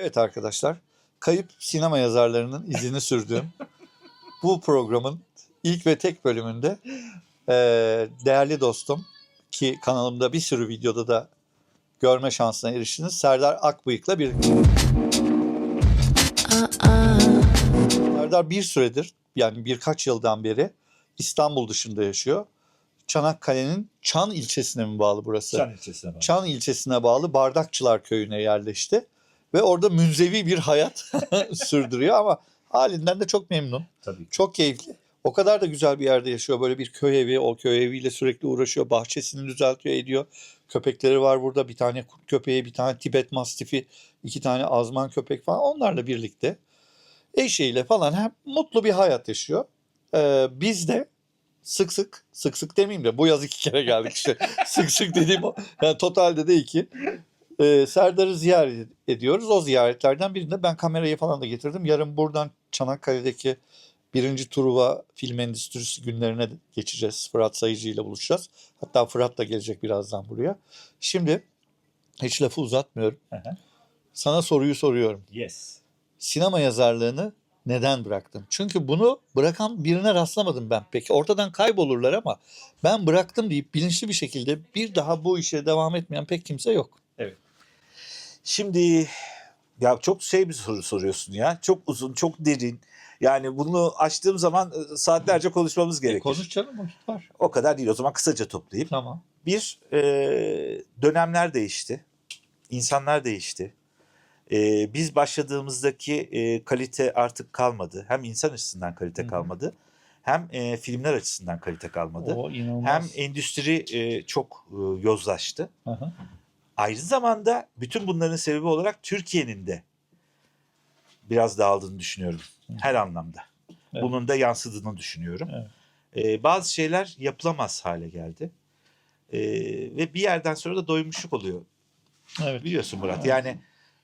Evet arkadaşlar, kayıp sinema yazarlarının izini sürdüğüm bu programın ilk ve tek bölümünde eee, değerli dostum ki kanalımda bir sürü videoda da görme şansına eriştiniz. Serdar Akbıyık'la bir Serdar bir süredir yani birkaç yıldan beri İstanbul dışında yaşıyor. Çanakkale'nin Çan ilçesine mi bağlı burası? Çan ilçesine bak. Çan ilçesine bağlı Bardakçılar köyüne yerleşti. Ve orada münzevi bir hayat sürdürüyor ama halinden de çok memnun. Tabii. Çok keyifli. O kadar da güzel bir yerde yaşıyor. Böyle bir köy evi. O köy eviyle sürekli uğraşıyor. Bahçesini düzeltiyor ediyor. Köpekleri var burada. Bir tane kurt köpeği, bir tane Tibet mastifi, iki tane azman köpek falan. Onlarla birlikte eşiyle falan hem mutlu bir hayat yaşıyor. Ee, biz de sık sık, sık sık demeyeyim de bu yaz iki kere geldik işte. sık sık dediğim o. Yani totalde de iki. Ee, Serdar'ı ziyaret ediyoruz. O ziyaretlerden birinde ben kamerayı falan da getirdim. Yarın buradan Çanakkale'deki birinci Truva Film Endüstrisi günlerine geçeceğiz. Fırat Sayıcı ile buluşacağız. Hatta Fırat da gelecek birazdan buraya. Şimdi hiç lafı uzatmıyorum. Hı. Sana soruyu soruyorum. Yes. Sinema yazarlığını neden bıraktın? Çünkü bunu bırakan birine rastlamadım ben. Peki ortadan kaybolurlar ama ben bıraktım deyip bilinçli bir şekilde bir daha bu işe devam etmeyen pek kimse yok. Şimdi ya çok şey bir soru soruyorsun ya. Çok uzun, çok derin. Yani bunu açtığım zaman e, saatlerce konuşmamız E, gerekir. konuş canım vakit var. O kadar değil. O zaman kısaca toplayayım. Tamam. Bir, e, dönemler değişti. İnsanlar değişti. E, biz başladığımızdaki e, kalite artık kalmadı. Hem insan açısından kalite Hı hı. kalmadı. Hem e, filmler açısından kalite kalmadı. O Hem inanılmaz. endüstri e, çok e, yozlaştı. Hı hı. Aynı zamanda bütün bunların sebebi olarak Türkiye'nin de biraz dağıldığını düşünüyorum. Her anlamda. Evet. Bunun da yansıdığını düşünüyorum. Evet. Ee, bazı şeyler yapılamaz hale geldi. Ee, ve bir yerden sonra da doymuşluk oluyor. Evet. Biliyorsun Murat. Evet. Yani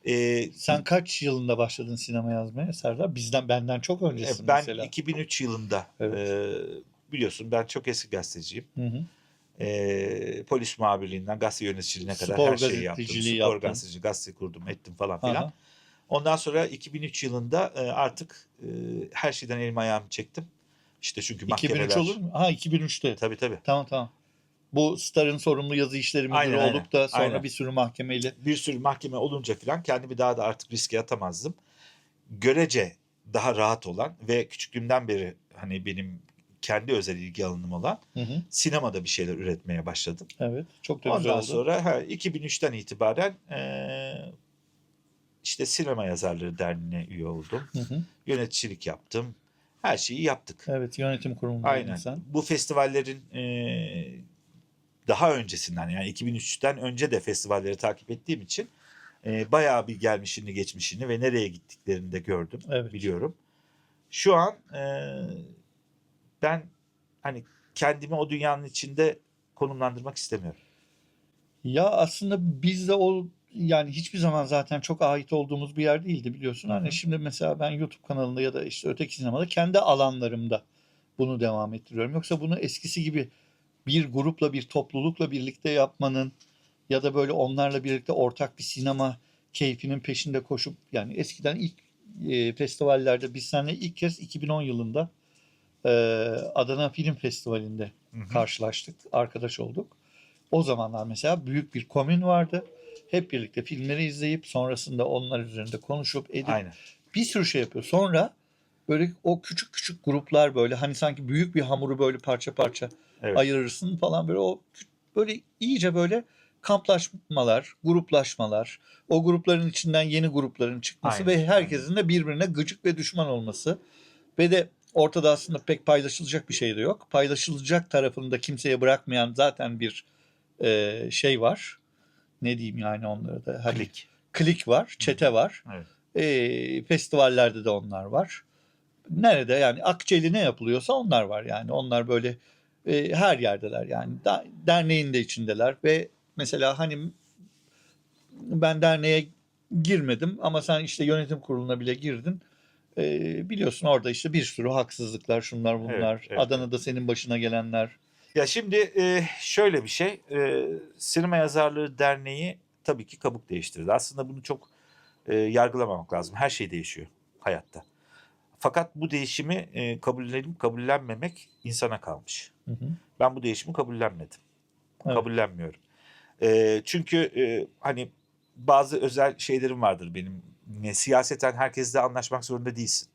e, Sen kaç yılında başladın sinema yazmaya Serdar? Bizden benden çok öncesin E, ben mesela. 2003 yılında Evet. e, biliyorsun ben çok eski gazeteciyim. Hı hı. E, polis muhabirliğinden gazete yöneticiliğine kadar Spor her şeyi yaptım. Spor yaptın. gazeteci, gazete kurdum, ettim falan filan. Aha. Ondan sonra 2003 yılında e, artık e, her şeyden elimi ayağımı çektim. İşte çünkü 2003 mahkemeler. olur mu? Ha 2003'te. Tabii tabii. Tamam tamam. Bu Star'ın sorumlu yazı işleri müdürü Aynen, olup da sonra Aynen. bir sürü mahkemeyle. Bir sürü mahkeme olunca filan kendimi daha da artık riske atamazdım. Görece daha rahat olan ve küçüklüğümden beri hani benim kendi özel ilgi alanım olan Hı hı. sinemada bir şeyler üretmeye başladım. Evet. Çok da güzel Ondan oldu. sonra ha, 2003'ten itibaren e, işte Sinema Yazarları Derneği'ne üye oldum. Hı hı. Yöneticilik yaptım. Her şeyi yaptık. Evet yönetim kurumundaydın Aynen. sen. Bu festivallerin e, daha öncesinden yani 2003'ten önce de festivalleri takip ettiğim için e, bayağı bir gelmişini geçmişini ve nereye gittiklerini de gördüm. Evet. Biliyorum. Şu an e, ben hani kendimi o dünyanın içinde konumlandırmak istemiyorum. Ya aslında biz de o yani hiçbir zaman zaten çok ait olduğumuz bir yer değildi biliyorsun. Hani şimdi mesela ben YouTube kanalında ya da işte öteki sinemada kendi alanlarımda bunu devam ettiriyorum. Yoksa bunu eskisi gibi bir grupla bir toplulukla birlikte yapmanın ya da böyle onlarla birlikte ortak bir sinema keyfinin peşinde koşup yani eskiden ilk e, festivallerde biz seninle ilk kez 2010 yılında e, Adana Film Festivali'nde Hı hı. karşılaştık, arkadaş olduk. O zamanlar mesela büyük bir komün vardı. Hep birlikte filmleri izleyip sonrasında onlar üzerinde konuşup edip Aynen. bir sürü şey yapıyor. Sonra böyle o küçük küçük gruplar böyle hani sanki büyük bir hamuru böyle parça parça Evet. ayırırsın falan böyle o böyle iyice böyle kamplaşmalar, gruplaşmalar, o grupların içinden yeni grupların çıkması Aynen, ve herkesin de birbirine gıcık ve düşman olması ve de ortada aslında pek paylaşılacak bir şey de yok. Paylaşılacak tarafını da kimseye bırakmayan zaten bir e, şey var. Ne diyeyim yani onlara da. Hani Klik. klik var, çete var. Evet. E, festivallerde de onlar var. Nerede yani Akçeli ne yapılıyorsa onlar var yani. Onlar böyle e, her yerdeler yani. Da, derneğin de içindeler ve mesela hani ben derneğe girmedim ama sen işte yönetim kuruluna bile girdin. E, biliyorsun orada işte bir sürü haksızlıklar şunlar bunlar. Evet, evet. Adana'da senin başına gelenler. Ya şimdi e, şöyle bir şey. E, Sinema Yazarları Derneği tabii ki kabuk değiştirdi. Aslında bunu çok e, yargılamamak lazım. Her şey değişiyor hayatta. Fakat bu değişimi e, kabullenip kabullenmemek insana kalmış. Hı hı. Ben bu değişimi kabullenmedim. Evet. Kabullenmiyorum. E, çünkü e, hani bazı özel şeylerim vardır benim. Ne, siyaseten herkesle anlaşmak zorunda değilsin.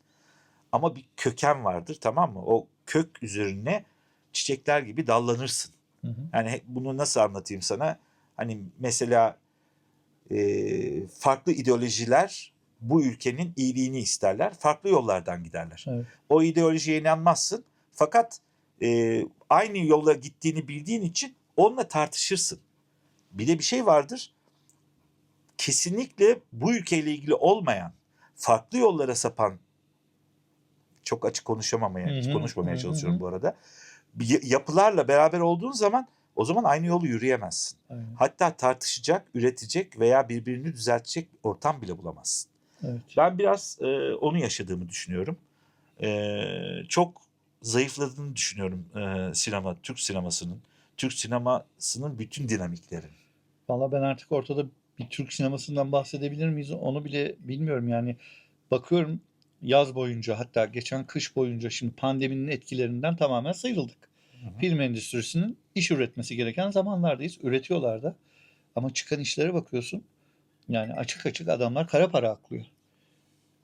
Ama bir köken vardır tamam mı? O kök üzerine çiçekler gibi dallanırsın. Hı hı. Yani bunu nasıl anlatayım sana? Hani mesela e, farklı ideolojiler bu ülkenin iyiliğini isterler. Farklı yollardan giderler. Evet. O ideolojiye inanmazsın. Fakat e, aynı yola gittiğini bildiğin için onunla tartışırsın. Bir de bir şey vardır. Kesinlikle bu ülkeyle ilgili olmayan, farklı yollara sapan çok açık konuşamamaya, Hı hı, konuşmamaya hı çalışıyorum hı. bu arada. Yapılarla beraber olduğun zaman o zaman aynı yolu yürüyemezsin. Aynen. Hatta tartışacak, üretecek veya birbirini düzeltecek ortam bile bulamazsın. Evet. Ben biraz e, onu yaşadığımı düşünüyorum. E, çok zayıfladığını düşünüyorum e, sinema, Türk sinemasının. Türk sinemasının bütün dinamikleri. Valla ben artık ortada bir Türk sinemasından bahsedebilir miyiz? Onu bile bilmiyorum yani. Bakıyorum yaz boyunca hatta geçen kış boyunca şimdi pandeminin etkilerinden tamamen sıyrıldık. hı. Film endüstrisinin iş üretmesi gereken zamanlardayız. Üretiyorlar da. Ama çıkan işlere bakıyorsun. Yani açık açık adamlar kara para aklıyor.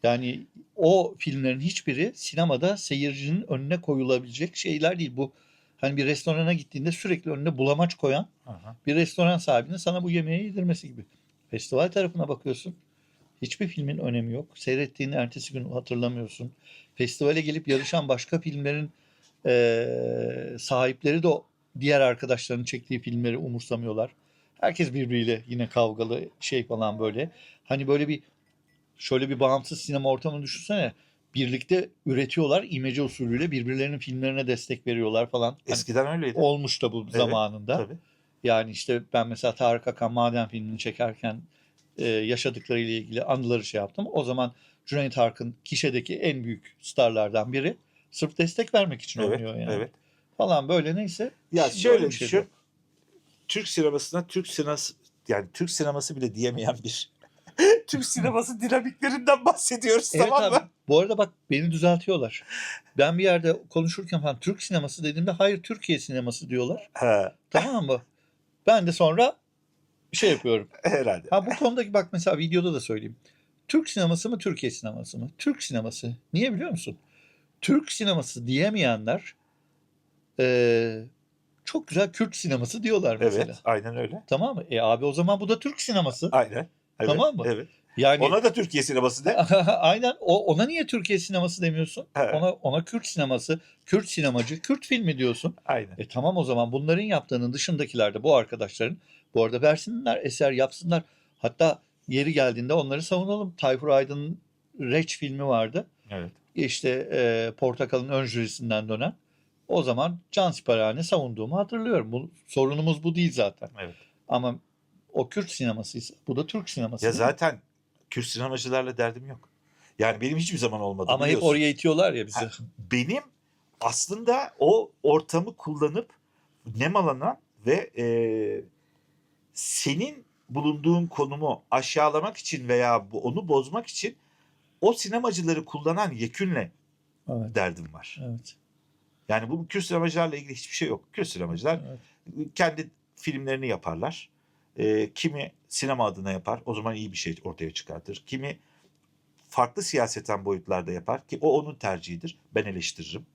Yani o filmlerin hiçbiri sinemada seyircinin önüne koyulabilecek şeyler değil. Bu hani bir restorana gittiğinde sürekli önüne bulamaç koyan Aha. bir restoran sahibinin sana bu yemeği yedirmesi gibi. Festival tarafına bakıyorsun. Hiçbir filmin önemi yok. Seyrettiğini ertesi gün hatırlamıyorsun. Festivale gelip yarışan başka filmlerin eee, sahipleri de o diğer arkadaşlarının çektiği filmleri umursamıyorlar. Herkes birbiriyle yine kavgalı şey falan böyle. Hani böyle bir şöyle bir bağımsız sinema ortamını düşünsene. Birlikte üretiyorlar imece usulüyle birbirlerinin filmlerine destek veriyorlar falan. Hani Eskiden öyleydi. olmuş da bu Evet, zamanında. Tabii. Yani işte ben mesela Tarık Akan Maden filmini çekerken e, yaşadıklarıyla ilgili anıları şey yaptım. O zaman Cüneyt Arkın kişedeki en büyük starlardan biri. Sırf destek vermek için Evet, oynuyor yani. evet. Falan böyle neyse. Ya şöyle öyle bir şey. Türk sinemasına Türk sineması yani Türk sineması bile diyemeyen bir Türk sineması dinamiklerinden bahsediyoruz Evet tamam mı? abi. Bu arada bak beni düzeltiyorlar. Ben bir yerde konuşurken falan Türk sineması dediğimde hayır Türkiye sineması diyorlar. Ha, Tamam mı? Ben de sonra şey yapıyorum. herhalde. Ha bu konudaki bak mesela videoda da söyleyeyim. Türk sineması mı Türkiye sineması mı? Türk sineması. Niye biliyor musun? Türk sineması diyemeyenler eee, çok güzel Kürt sineması diyorlar mesela. Evet, aynen öyle. Tamam mı? E abi o zaman bu da Türk sineması. Aynen. Evet, Tamam mı? Evet. Yani Ona da Türkiye sineması de. aynen o, ona niye Türkiye sineması demiyorsun? Evet. Ona ona Kürt sineması, Kürt sinemacı, Kürt filmi diyorsun. Aynen. E tamam o zaman bunların yaptığının dışındakiler de bu arkadaşların bu arada versinler, eser yapsınlar. Hatta yeri geldiğinde onları savunalım. Tayfur Aydın'ın Reç filmi vardı. Evet. İşte e, Portakal'ın ön jürisinden dönen. O zaman can siparhane savunduğumu hatırlıyorum. Bu, sorunumuz bu değil zaten. Evet. Ama o Kürt sinemasıysa bu da Türk sineması. Ya zaten Kürt sinemacılarla derdim yok. Yani benim hiçbir zaman olmadı Ama hep biliyorsun. oraya itiyorlar ya bizi. Benim aslında o ortamı kullanıp nemalanan ve e, senin bulunduğun konumu aşağılamak için veya onu bozmak için o sinemacıları kullanan yekünle Evet. derdim var. Evet. Yani bu Kürt sinemacılarla ilgili hiçbir şey yok. Kürt sinemacılar evet. kendi filmlerini yaparlar. E, kimi sinema adına yapar. O zaman iyi bir şey ortaya çıkartır. Kimi farklı siyaseten boyutlarda yapar ki o onun tercihidir. Ben eleştiririm.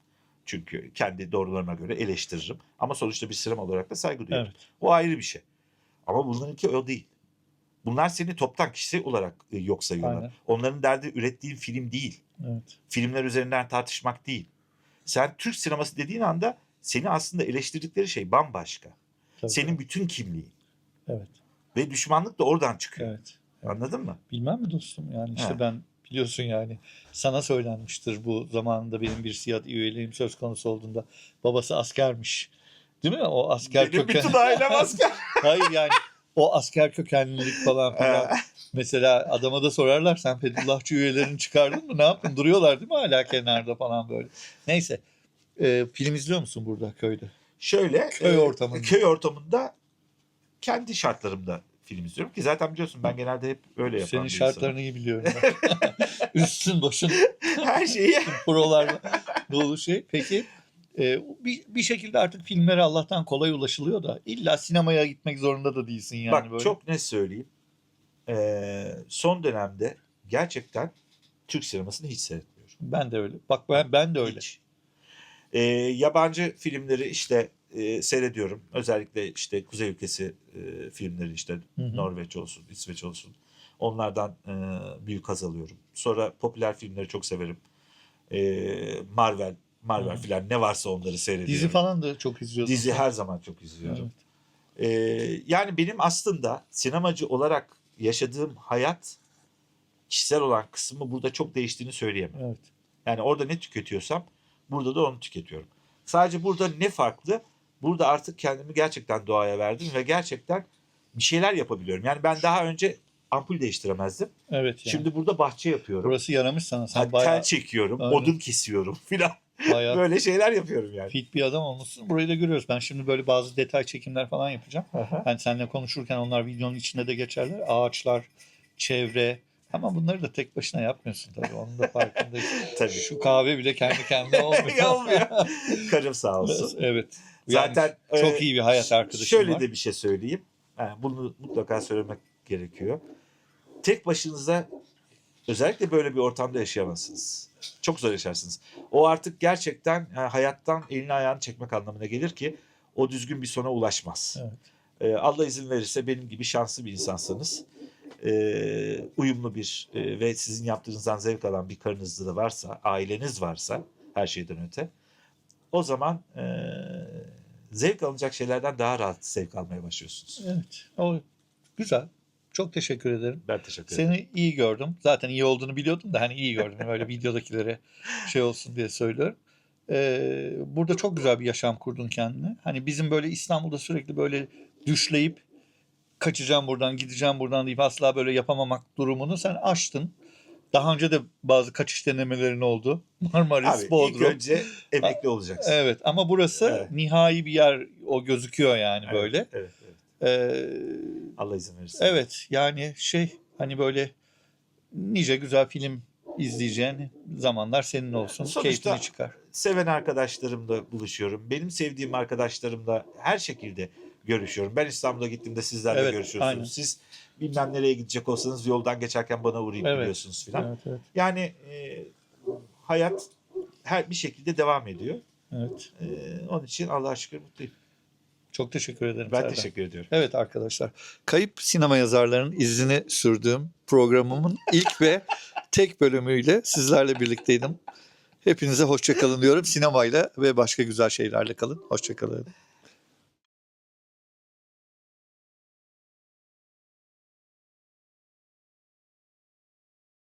Çünkü kendi doğrularına göre eleştiririm. Ama sonuçta bir sinema olarak da saygı duyarım. Evet. O ayrı bir şey. Ama bunlarınki o değil. Bunlar seni toptan kişi olarak e, yok sayıyorlar. Aynen. Onların derdi ürettiğin film değil. Evet. Filmler üzerinden tartışmak değil. Sen Türk sineması dediğin anda seni aslında eleştirdikleri şey bambaşka. Tabii. Senin bütün kimliğin. Evet. Ve düşmanlık da oradan çıkıyor. Evet. Anladın mı? Bilmem mi dostum? Yani işte He. ben biliyorsun yani sana söylenmiştir bu zamanında benim bir siyah üyeliğim söz konusu olduğunda babası askermiş. Değil mi? O asker Benim köken. bütün ailem asker. Hayır yani o asker kökenlilik falan filan. Mesela adama da sorarlar sen Fethullahçı üyelerini çıkardın mı? Ne yaptın? Duruyorlar değil mi hala kenarda falan böyle. Neyse. Ee, film izliyor musun burada köyde? Şöyle Köy e, ortamında. köy ortamında kendi şartlarımda film izliyorum ki zaten biliyorsun ben genelde hep öyle yapan Senin insanım. şartlarını iyi biliyorum. Üstün başın Her şeyi prolarla dolu şey. Peki e, bir, bir şekilde artık filmlere Allah'tan kolay ulaşılıyor da illa sinemaya gitmek zorunda da değilsin yani Bak böyle. çok net söyleyeyim. Ee, son dönemde gerçekten Türk sinemasını hiç seyretmiyorum. Ben de öyle. Bak ben ben de öyle. Hiç. Ee, yabancı filmleri işte e, seyrediyorum. Özellikle işte Kuzey ülkesi e, filmleri işte Hı hı. Norveç olsun, İsveç olsun. Onlardan e, büyük haz alıyorum. Sonra popüler filmleri çok severim. Ee, Marvel, Marvel Hı. filan ne varsa onları seyrediyorum. Dizi falan da çok izliyorsun. Dizi her zaman çok izliyorum. Evet. Ee, yani benim aslında sinemacı olarak yaşadığım hayat kişisel olan kısmı burada çok değiştiğini söyleyemem. Evet. Yani orada ne tüketiyorsam burada da onu tüketiyorum. Sadece burada ne farklı? Burada artık kendimi gerçekten doğaya verdim ve gerçekten bir şeyler yapabiliyorum. Yani ben daha önce ampul değiştiremezdim. Evet yani. Şimdi burada bahçe yapıyorum. Burası yaramış sana. Sen Hatta bayağı, tel çekiyorum, Aynen. odun kesiyorum filan. bayağı Böyle şeyler yapıyorum yani. fit bir adam olmuşsun. Burayı da görüyoruz. Ben şimdi böyle bazı detay çekimler falan yapacağım. Ben seninle konuşurken onlar videonun içinde de geçerler. Ağaçlar, çevre. Ama bunları da tek başına yapmıyorsun tabii. Onun da farkındayım. Tabii. Şu kahve bile kendi kendine olmuyor. Olmuyor. Karım sağ olsun. evet. Yani Zaten çok e, iyi bir hayat arkadaşım Şöyle var. de bir şey söyleyeyim. Yani bunu mutlaka söylemek gerekiyor. Tek başınıza özellikle böyle bir ortamda yaşayamazsınız. Çok zor yaşarsınız. O artık gerçekten e, hayattan elini ayağını çekmek anlamına gelir ki o düzgün bir sona ulaşmaz. Evet. E, Allah izin verirse benim gibi şanslı bir insansanız e, uyumlu bir e, ve sizin yaptığınızdan zevk alan bir karınız da varsa, aileniz varsa her şeyden öte o zaman e, zevk alınacak şeylerden daha rahat zevk almaya başlıyorsunuz. Evet. O güzel. Çok teşekkür ederim. Ben teşekkür ederim. Seni iyi gördüm. Zaten iyi olduğunu biliyordum da hani iyi gördüm. Öyle videodakilere şey olsun diye söylüyorum. Ee, burada çok güzel bir yaşam kurdun kendine. Hani bizim böyle İstanbul'da sürekli böyle düşleyip kaçacağım buradan, gideceğim buradan deyip asla böyle yapamamak durumunu sen aştın. Daha önce de bazı kaçış denemelerin oldu. Marmaris, Abi ilk Bodrum. önce emekli olacaksın. Evet ama burası Evet. nihai bir yer o gözüküyor yani Evet, böyle. Evet, evet. Ee, Allah izin verirse. Evet yani şey hani böyle nice güzel film izleyeceğin zamanlar senin olsun. Sonuçta- Keyfini çıkar. Seven arkadaşlarımla buluşuyorum. Benim sevdiğim arkadaşlarımla her şekilde görüşüyorum. Ben İstanbul'a gittiğimde sizlerle Evet, görüşüyorsunuz. aynen. Siz bilmem nereye gidecek olsanız yoldan geçerken bana uğrayıp Evet. gidiyorsunuz filan. Evet, evet, Yani e, hayat her bir şekilde devam ediyor. evet. E, onun için Allah'a şükür mutluyum. Çok teşekkür ederim. Ben Serdar. teşekkür ediyorum. Evet arkadaşlar. Kayıp sinema yazarlarının izini sürdüğüm programımın ilk ve tek bölümüyle sizlerle birlikteydim. Hepinize hoşça kalın diyorum. Sinemayla ve başka güzel şeylerle kalın. Hoşça kalın.